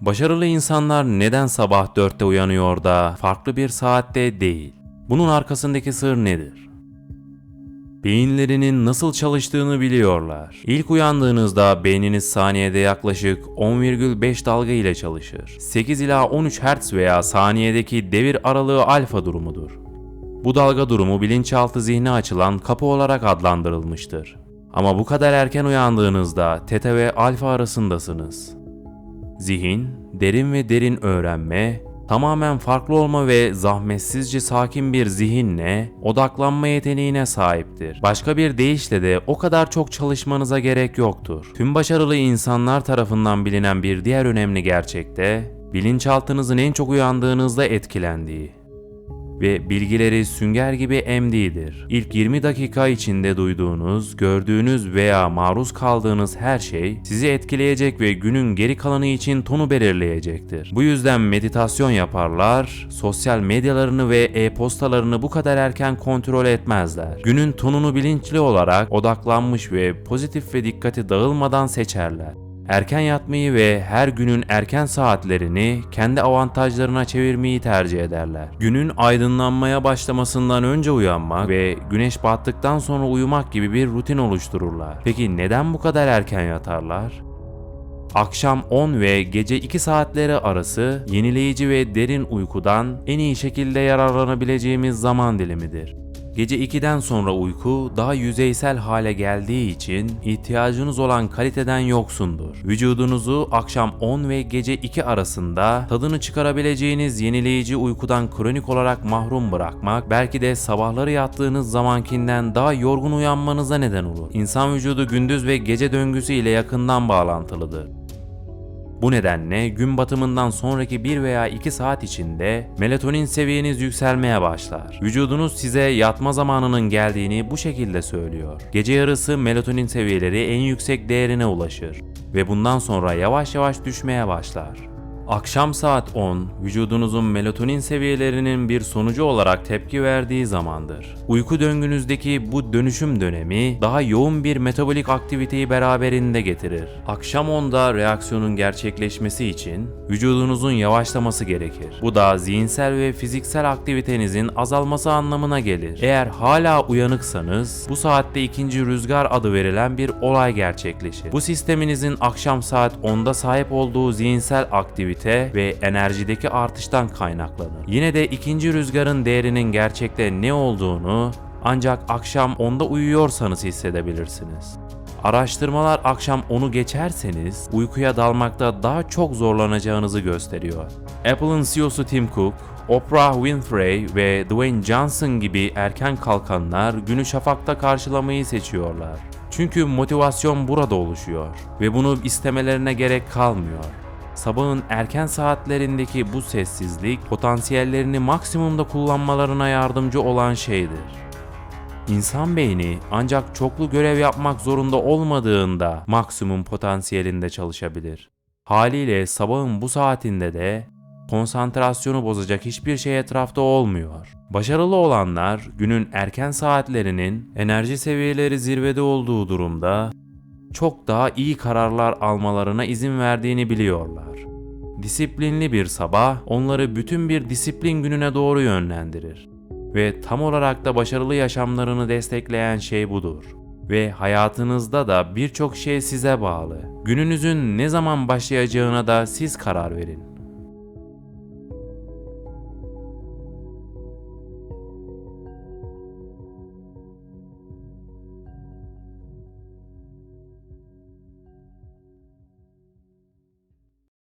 Başarılı insanlar neden sabah 4'te uyanıyor da farklı bir saatte değil? Bunun arkasındaki sır nedir? Beyinlerinin nasıl çalıştığını biliyorlar. İlk uyandığınızda beyniniz saniyede yaklaşık 10,5 dalga ile çalışır. 8 ila 13 Hz veya saniyedeki devir aralığı alfa durumudur. Bu dalga durumu bilinçaltı zihni açılan kapı olarak adlandırılmıştır. Ama bu kadar erken uyandığınızda teta ve alfa arasındasınız. Zihin, derin ve derin öğrenme, tamamen farklı olma ve zahmetsizce sakin bir zihinle odaklanma yeteneğine sahiptir. Başka bir deyişle de o kadar çok çalışmanıza gerek yoktur. Tüm başarılı insanlar tarafından bilinen bir diğer önemli gerçek de bilinçaltınızın en çok uyandığınızda etkilendiği ve bilgileri sünger gibi emdiğidir. İlk 20 dakika içinde duyduğunuz, gördüğünüz veya maruz kaldığınız her şey sizi etkileyecek ve günün geri kalanı için tonu belirleyecektir. Bu yüzden meditasyon yaparlar, sosyal medyalarını ve e-postalarını bu kadar erken kontrol etmezler. Günün tonunu bilinçli olarak odaklanmış ve pozitif ve dikkati dağılmadan seçerler. Erken yatmayı ve her günün erken saatlerini kendi avantajlarına çevirmeyi tercih ederler. Günün aydınlanmaya başlamasından önce uyanmak ve güneş battıktan sonra uyumak gibi bir rutin oluştururlar. Peki neden bu kadar erken yatarlar? Akşam 10 ve gece 2 saatleri arası yenileyici ve derin uykudan en iyi şekilde yararlanabileceğimiz zaman dilimidir. Gece 2'den sonra uyku daha yüzeysel hale geldiği için ihtiyacınız olan kaliteden yoksundur. Vücudunuzu akşam 10 ve gece 2 arasında tadını çıkarabileceğiniz yenileyici uykudan kronik olarak mahrum bırakmak belki de sabahları yattığınız zamankinden daha yorgun uyanmanıza neden olur. İnsan vücudu gündüz ve gece döngüsü ile yakından bağlantılıdır. Bu nedenle gün batımından sonraki 1 veya 2 saat içinde melatonin seviyeniz yükselmeye başlar. Vücudunuz size yatma zamanının geldiğini bu şekilde söylüyor. Gece yarısı melatonin seviyeleri en yüksek değerine ulaşır ve bundan sonra yavaş yavaş düşmeye başlar. Akşam saat 10, vücudunuzun melatonin seviyelerinin bir sonucu olarak tepki verdiği zamandır. Uyku döngünüzdeki bu dönüşüm dönemi daha yoğun bir metabolik aktiviteyi beraberinde getirir. Akşam 10'da reaksiyonun gerçekleşmesi için vücudunuzun yavaşlaması gerekir. Bu da zihinsel ve fiziksel aktivitenizin azalması anlamına gelir. Eğer hala uyanıksanız bu saatte ikinci rüzgar adı verilen bir olay gerçekleşir. Bu sisteminizin akşam saat 10'da sahip olduğu zihinsel aktivite ve enerjideki artıştan kaynaklanır. Yine de ikinci rüzgarın değerinin gerçekte ne olduğunu ancak akşam 10'da uyuyorsanız hissedebilirsiniz. Araştırmalar akşam 10'u geçerseniz uykuya dalmakta daha çok zorlanacağınızı gösteriyor. Apple'ın CEO'su Tim Cook, Oprah Winfrey ve Dwayne Johnson gibi erken kalkanlar günü şafakta karşılamayı seçiyorlar. Çünkü motivasyon burada oluşuyor ve bunu istemelerine gerek kalmıyor. Sabahın erken saatlerindeki bu sessizlik potansiyellerini maksimumda kullanmalarına yardımcı olan şeydir. İnsan beyni ancak çoklu görev yapmak zorunda olmadığında maksimum potansiyelinde çalışabilir. Haliyle sabahın bu saatinde de konsantrasyonu bozacak hiçbir şey etrafta olmuyor. Başarılı olanlar günün erken saatlerinin enerji seviyeleri zirvede olduğu durumda çok daha iyi kararlar almalarına izin verdiğini biliyorlar. Disiplinli bir sabah onları bütün bir disiplin gününe doğru yönlendirir. Ve tam olarak da başarılı yaşamlarını destekleyen şey budur. Ve hayatınızda da birçok şey size bağlı. Gününüzün ne zaman başlayacağına da siz karar verin.